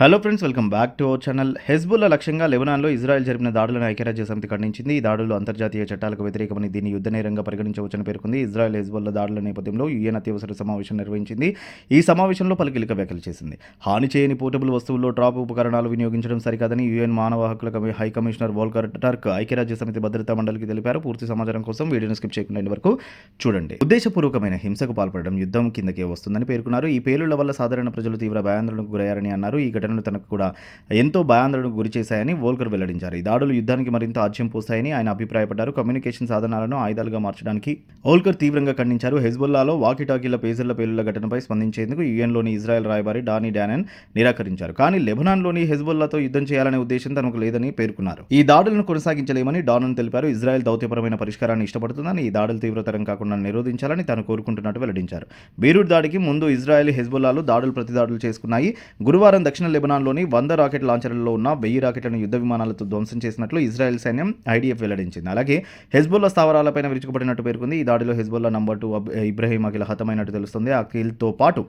Hello friends welcome back to our channel Hezbollah లక్ష్యంగా లెబనాన్లో Israel జరిపిన దాడులను ఐక్యరాజ్య సమితి ఖండించింది. ఈ దాడులు అంతర్జాతీయ చట్టాలకు వ్యతిరేకమని దీన్ని యుద్ధ నేరంగా పరిగణించవచ్చని పేర్కొంది. ఇజ్రాయెల్ హెజ్బుల్లా దాడుల నేపథ్యంలో యుఎన్ అత్యవసర సమావేశం నిర్వహించింది. ఈ సమావేశంలో పలు కీలక వ్యాఖ్యలు చేసింది. హాని చేయని పోర్టబుల్ వస్తువుల్లో డ్రాప్ ఉపకరణాలు వినియోగించడం సరికాదని యుఎన్ మానవ హక్కుల కమి- హై కమిషనర్ వోల్కర్ టర్క్ ఐక్యరాజ్య సమితి భద్రతా మండలికి తెలిపారు. పూర్తి సమాచారం కోసం వీడియోను స్కిప్ చేయకుండా వరకు చూడండి. ఉద్దేశపూర్వకమైన హింసకు పాల్పడడం యుద్ధం కిందకే వస్తుందని పేర్కొన్నారు. ఈ పేలుళ్ళ వల్ల సాధారణ ప్రజలు తీవ్ర భయాందోళనకు గురయ్యారని అన్నారు. ఈ ఘటనలు తనకు కూడా ఎంతో భయాందోళనకు గురి చేశాయని వోల్కర్ వెల్లడించారు. ఈ దాడులు యుద్ధానికి మరింత ఆజ్యం పోస్తాయని ఆయన అభిప్రాయపడ్డారు. కమ్యూనికేషన్ సాధనాలను ఆయుధాలుగా మార్చడానికి వోల్కర్ తీవ్రంగా ఖండించారు. హెజ్బుల్లాలో వాకిటాకీల పేజర్ల పేలుల ఘటనపై స్పందించేందుకు యుఎన్లోని ఇజ్రాయెల్ రాయబారి డానీ డానన్ నిరాకరించారు. కానీ లెబనాన్లోని హెజ్బుల్లాతో యుద్ధం చేయాలనే ఉద్దేశం తనకు లేదని పేర్కొన్నారు. ఈ దాడులను కొనసాగించలేమని డానన్ తెలిపారు. ఇజ్రాయెల్ దౌత్యపరమైన పరిష్కారాన్ని ఇష్టపడుతుందని ఈ దాడులు తీవ్రతరం కాకుండా నిరోధించాలని తాను కోరుకుంటున్నట్టు వెల్లడించారు. బీరూట్ దాడికి ముందు ఇజ్రాయెల్ హెజ్బుల్లాలు దాడులు ప్రతిదాడులు చేసుకున్నాయి. గురువారం దక్షిణ లెబనాన్లోని వంద రాకెట్ లాంచర్లలో ఉన్న వెయ్యి రాకెట్లను యుద్ధ విమానాలతో ధ్వంసం చేసినట్లు ఇజ్రాయెల్ సైన్యం ఐడిఎఫ్ వెల్లడించింది. అలాగే హెజ్బుల్లా స్థావరాలపైన విరుచుకుపడినట్టు పేర్కొంది. ఈ దాడిలో హెజ్బుల్లా నంబర్ టూ అబ్- ఇబ్రహీం అఖిల్ హతమైనట్టు తెలుస్తుంది. అఖిల్తో పాటు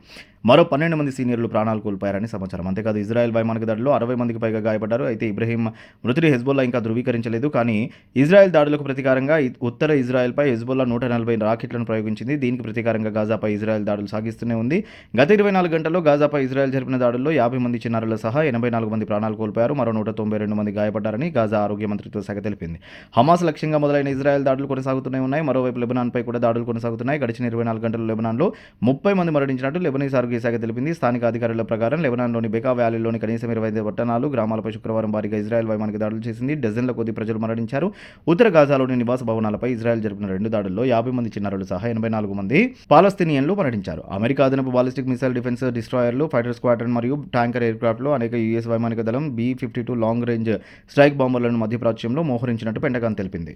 మరో పన్నెండు మంది సీనియర్లు ప్రాణాలు కోల్పోయారని సమాచారం. అంతేకాదు ఇజ్రాయెల్ వైమానిక దాడిలో అరవై మందికి పైగా గాయపడ్డారు. అయితే ఇబ్రహీం మృతుడి హెజ్బుల్లా ఇంకా ధృవీకరించలేదు. కానీ ఇజ్రాయెల్ దాడులకు ప్రతీకారంగా ఉత్తర ఇజ్రాయెల్పై హెజ్బుల్లా నూట నలభై రాకెట్లను ప్రయోగించింది. దీనికి ప్రతీకారంగా గాజాపై ఇజ్రాయెల్ దాడులు సాగిస్తూనే ఉంది. గత ఇరవై నాలుగు గంటల్లో గాజాపై ఇజ్రాయెల్ జరిపిన దాడుల్లో యాభై మంది చిన్నారుల సహా ఎనభై నాలుగు మంది ప్రాణాలు కోల్పోయారు. మరో నూట తొంభై రెండు మంది గాయపడ్డారని గాజా ఆరోగ్య మంత్రిత్వ శాఖ తెలిపింది. హమాస్ లక్ష్యంగా మొదలైన ఇజ్రాయెల్ దాడులు కొనసాగుతూనే ఉన్నాయి. మరోవైపు లెబనాన్పై కూడా దాడులు కొనసాగుతున్నాయి. గడిచిన ఇరవై నాలుగు గంటల లెబనాన్లో ముప్పై మంది మరణించినట్టు లెబనీస్ ఆరోగ్య శాఖ తెలిపింది. స్థానిక అధికారుల ప్రకారం లెబనాన్లోని బెకా వ్యాలీలోని కనీసం ఇరవై ఐదు పట్టణాలు గ్రామాలపై శుక్రవారం భారీగా ఇజ్రాయెల్ వైమానిక దాడులు చేసింది. డజన్ల కొద్ది ప్రజలు మరణించారు. ఉత్తర గాజాలోని నివాస భవనాలపై ఇజ్రాయెల్ జరిపిన రెండు దాడుల్లో యాభై మంది చిన్నారులు సహా ఎనభై నాలుగు మంది పాలస్తీనియన్లు మరణించారు. అమెరికా అదనపు బాలిస్టిక్ మిసైల్ డిఫెన్స్ డిస్ట్రాయర్లు ఫైటర్ స్క్వాడ్రన్ మరియు ట్యాంకర్ ఎయిర్క్రాఫ్ట్లో అనేక యుఎస్ వైమానిక దళం B fifty two long range strike బాంబర్లను మధ్యప్రాచ్యంలో మోహరించినట్టు పెంటగాన్ తెలిపింది.